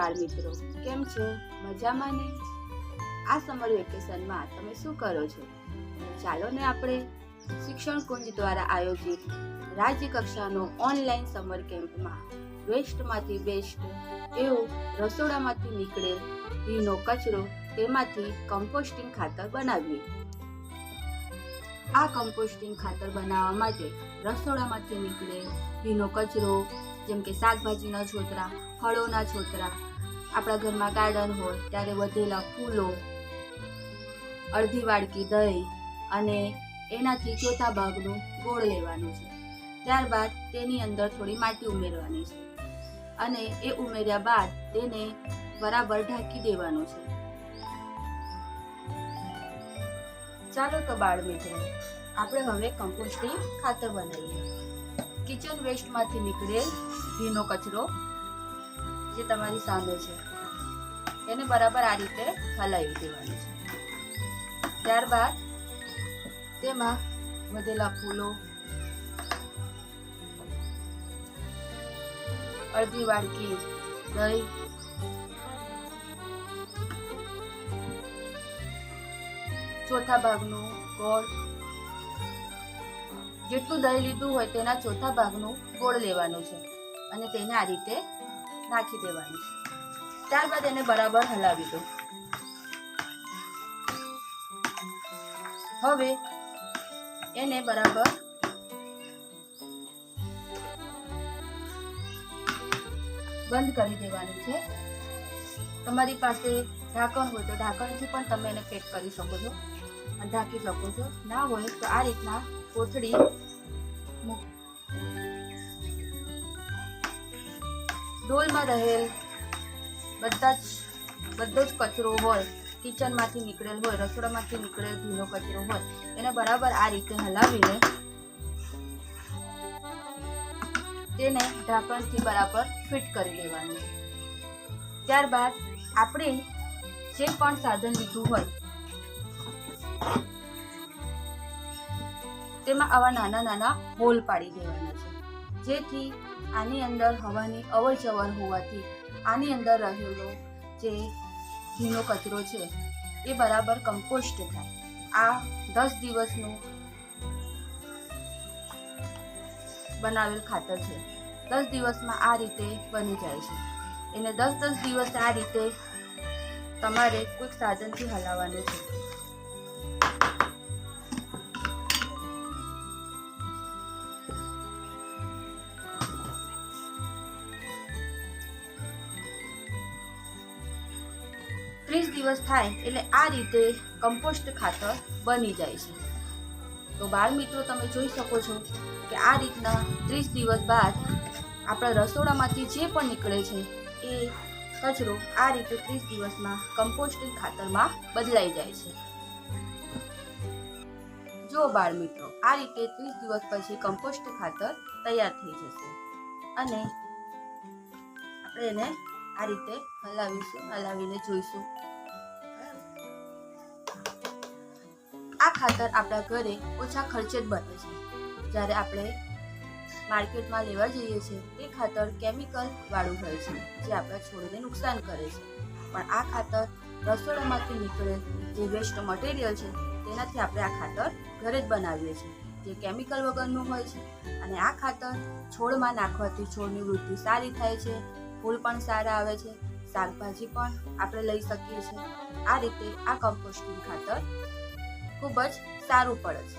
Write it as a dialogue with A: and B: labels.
A: બાળ મિત્રો. કેમ છો? મજામાં ને? આ સમર વેકેશનમાં તમે શું કરો છો? ચાલો ને આપણે શિક્ષણ કુંજ દ્વારા આયોજિત રાજ્ય કક્ષાનો ઓનલાઈન સમર કેમ્પમાં વેસ્ટમાંથી બેસ્ટ એવું રસોડામાંથી નીકળે ભીનો કચરો તેમાંથી કમ્પોસ્ટિંગ ખાતર બનાવીએ. આ કમ્પોસ્ટિંગ ખાતર બનાવવા માટે રસોડામાંથી નીકળે ભીનો કચરો, જેમ કે શાકભાજીના છોતરા, ફળોના છોતરા આપણા ઘરમાં ગાર્ડન હોય, ત્યારે વધેલા ફૂલો, અડધી વાડકી દહીં અને એનાથી ચોથા ભાગનું ગોળ લેવાનું છે. ત્યારબાદ તેની અંદર થોડી માટી ઉમેરવાની છે અને એ ઉમેર્યા બાદ તેને બરાબર ઢાંકી દેવાનું છે. ચાલો તો બાળ મિત્રો આપણે હવે કમ્પોસ્ટિંગ ખાતર બનાવીએ. કિચન વેસ્ટમાંથી નીકળેલ ભીનો કચરો જે તમારી સામે છે. એને બરાબર આ રીતે હલાવી દેવાની છે. ત્યારબાદ તેમાં વધેલા ફૂલો, અડધી વાડકી દહીં, ચોથા ભાગનું ગોળ, જેટલું દહીં લીધું હોય તેના ચોથા ભાગનું ગોળ લેવાનું છે. અને તેને આ રીતે નાખી દેવાની. ત્યારબાદ એને બરાબર હલાવી દો. હવે એને બરાબર બંધ કરી દેવાનું છે. તમારી પાસે ઢાંકણ હોય તો ઢાંકણથી પણ તમે એને પેક કરી શકો છો. અને ઢાંકી શકો છો. ના હોય તો આ રીતના કોથળી ડોલમાં રહેલ બધા જ, બધો જ કચરો હોય, કિચનમાંથી નીકળેલ હોય, રસોડામાંથી નીકળેલ ભીનો કચરો હોય, એને બરાબર આ રીતે હલાવીને તેને ઢાંકણથી બરાબર ફિટ કરી લેવાનું. ત્યારબાદ આપણે જે પણ સાધન લીધું હોય, તેમાં આવા નાના નાના હોલ પાડી દેવાના છે. જેથી આની અંદર હવાની અવર જવર હોવાથી આની અંદર રહેલો જે ભીનો કચરો છે, એ બરાબર કમ્પોસ્ટ થાય. આ દસ દિવસનું બનાવેલ ખાતર છે. દસ દિવસમાં આ રીતે બની જાય છે. એને દસ દસ દિવસ આ રીતે તમારે કોઈક સાધનથી હલાવવાનું છે. ત્રીસ દિવસ થાય એટલે આ રીતે કમ્પોસ્ટ ખાતર બની જાય છે. તો બાળ મિત્રો, તમે જોઈ શકો છો કે આ રીતના ત્રીસ દિવસ બાદ આપણા રસોડામાંથી જે પણ નીકળે છે એ કચરો આ રીતે ત્રીસ દિવસમાં કમ્પોસ્ટિંગ ખાતરમાં બદલાઈ જાય છે. જો બાળ મિત્રો, આ રીતે ત્રીસ દિવસ પછી કમ્પોસ્ટ ખાતર તૈયાર થઈ જશે અને આપણે એને આ રીતે હલાવીશું, હલાવીને જોઈશું. આ ખાતર આપણા ઘરે ઓછા ખર્ચે જ બને છે. જ્યારે આપણે માર્કેટમાં લેવા જઈએ છીએ, એ ખાતર કેમિકલ વાળું હોય છે, જે આપણા છોડને નુકસાન કરે છે. પણ આ ખાતર રસોડામાંથી નીકળે જે વેસ્ટ મટીરિયલ છે, તેનાથી આપણે આ ખાતર ઘરે જ બનાવીએ છીએ, જે કેમિકલ વગરનું હોય છે. અને આ ખાતર છોડમાં નાખવાથી છોડની વૃદ્ધિ સારી થાય છે ફૂલ પણ સારા આવે છે, શાકભાજી પણ આપણે લઈ શકીએ છીએ. આ રીતે આ કમ્પોસ્ટિંગ ખાતર ખૂબ જ સારું પડે છે.